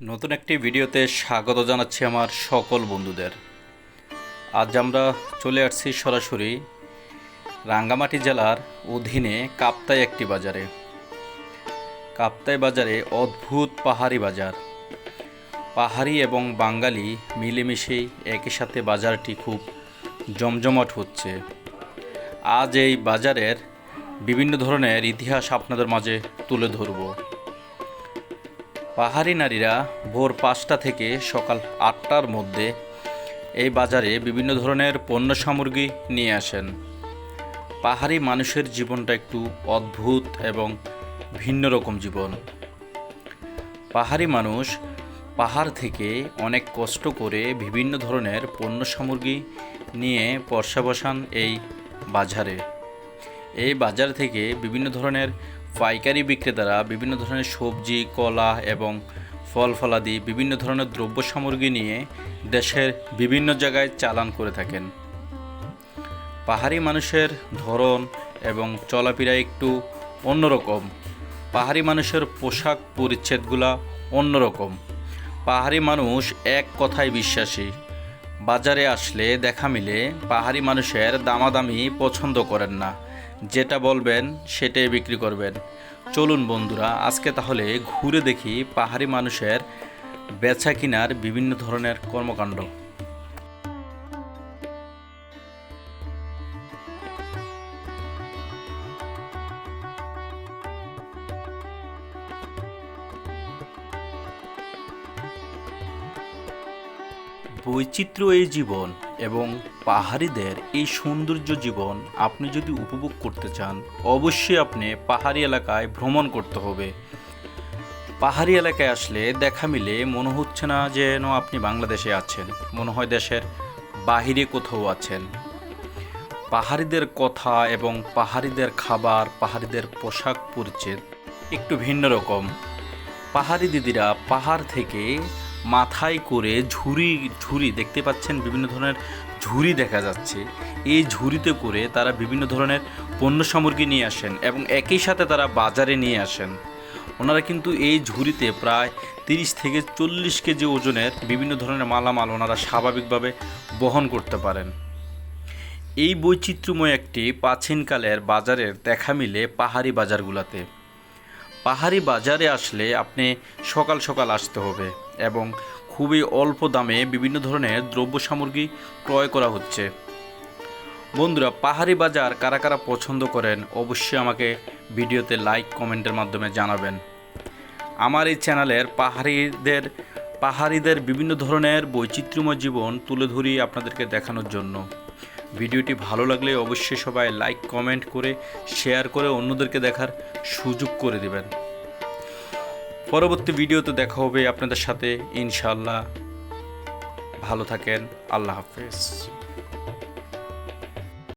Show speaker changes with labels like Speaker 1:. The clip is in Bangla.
Speaker 1: নতুন একটি ভিডিওতে স্বাগত জানাচ্ছি আমার সকল বন্ধুদের। আজ আমরা চলে আসছি সরাসরি রাঙ্গামাটি জেলার অধীনে কাপ্তাই একটি বাজারে। কাপ্তাই বাজারে অদ্ভুত পাহাড়ি বাজার। পাহাড়ি এবং বাঙালি মিলেমিশেই একই সাথে বাজারটি খুব জমজমাট হচ্ছে। আজ এই বাজারের বিভিন্ন ধরনের ইতিহাস আপনাদের মাঝে তুলে ধরবো। পাহাড়ি নারীরা ভোর পাঁচটা থেকে সকাল আটটার মধ্যে এই বাজারে বিভিন্ন ধরনের পণ্য সামগ্রী নিয়ে আসেন। পাহাড়ি মানুষের জীবনটা একটু অদ্ভুত এবং ভিন্ন রকম জীবন। পাহাড়ি মানুষ পাহাড় থেকে অনেক কষ্ট করে বিভিন্ন ধরনের পণ্য সামগ্রী নিয়ে পর্সা বসান এই বাজারে। এই বাজার থেকে বিভিন্ন ধরনের পাইকারি বিক্রেতারা বিভিন্ন ধরনের সবজি, কলা এবং ফল ফলাদি বিভিন্ন ধরনের দ্রব্য সামগ্রী নিয়ে দেশের বিভিন্ন জায়গায় চালান করে থাকেন। পাহাড়ি মানুষের ধরন এবং চলাফেরা একটু অন্যরকম। পাহাড়ি মানুষের পোশাক পরিচ্ছেদগুলা অন্যরকম। পাহাড়ি মানুষ এক কথায় বিশ্বাসী। বাজারে আসলে দেখা মিলে পাহাড়ি মানুষের দামাদামি পছন্দ করেন না। যেটা বলবেন, সেটাই বিক্রি করবেন। চলুন বন্ধুরা আজকে তাহলে ঘুরে দেখি পাহাড়ি মানুষের বেচা কিনার বিভিন্ন ধরনের কর্মকাণ্ড। বৈচিত্র্য এই জীবন এবং পাহাড়িদের এই সৌন্দর্য জীবন আপনি যদি উপভোগ করতে চান, অবশ্যই আপনি পাহাড়ি এলাকায় ভ্রমণ করতে হবে। পাহাড়ি এলাকায় আসলে দেখা মিলে মনে হচ্ছে না যেন আপনি বাংলাদেশে আছেন। মনে হয় দেশের বাহিরে কোথাও আছেন। পাহাড়িদের কথা এবং পাহাড়িদের খাবার, পাহাড়িদের পোশাক পরিচ্ছেদ একটু ভিন্ন রকম। পাহাড়ি দিদিরা পাহাড় থেকে মাথায় করে ঝুড়ি ঝুড়ি, দেখতে পাচ্ছেন বিভিন্ন ধরনের ঝুড়ি দেখা যাচ্ছে। এই ঝুড়িতে করে তারা বিভিন্ন ধরনের পণ্য সামগ্রী নিয়ে আসেন এবং একই সাথে তারা বাজারে নিয়ে আসেন। ওনারা কিন্তু এই ঝুড়িতে প্রায় তিরিশ থেকে চল্লিশ কেজি ওজনের বিভিন্ন ধরনের মালামাল ওনারা স্বাভাবিকভাবে বহন করতে পারেন। এই বৈচিত্র্যময় একটি প্রাচীনকালের বাজারের দেখা মিলে পাহাড়ি বাজারগুলোতে। পাহাড়ি বাজারে আসলে আপনি সকাল সকাল আসতে হবে এবং খুবই অল্প দামে বিভিন্ন ধরনের দ্রব্য সামগ্রী ক্রয় করা হচ্ছে। বন্ধুরা, পাহাড়ি বাজার কারা কারা পছন্দ করেন অবশ্যই আমাকে ভিডিওতে লাইক কমেন্টের মাধ্যমে জানাবেন। আমার এই চ্যানেলের পাহাড়িদের পাহাড়িদের বিভিন্ন ধরনের বৈচিত্র্যময় জীবন তুলে ধরি আপনাদেরকে দেখানোর জন্য। ভিডিওটি ভালো লাগলে অবশ্যই সবাই লাইক, কমেন্ট করে, শেয়ার করে অন্যদেরকে দেখার সুযোগ করে দেবেন। পরবর্তী ভিডিওতে দেখা হবে আপনাদের সাথে ইনশাল্লাহ ভালো থাকেন, আল্লাহ হাফেজ।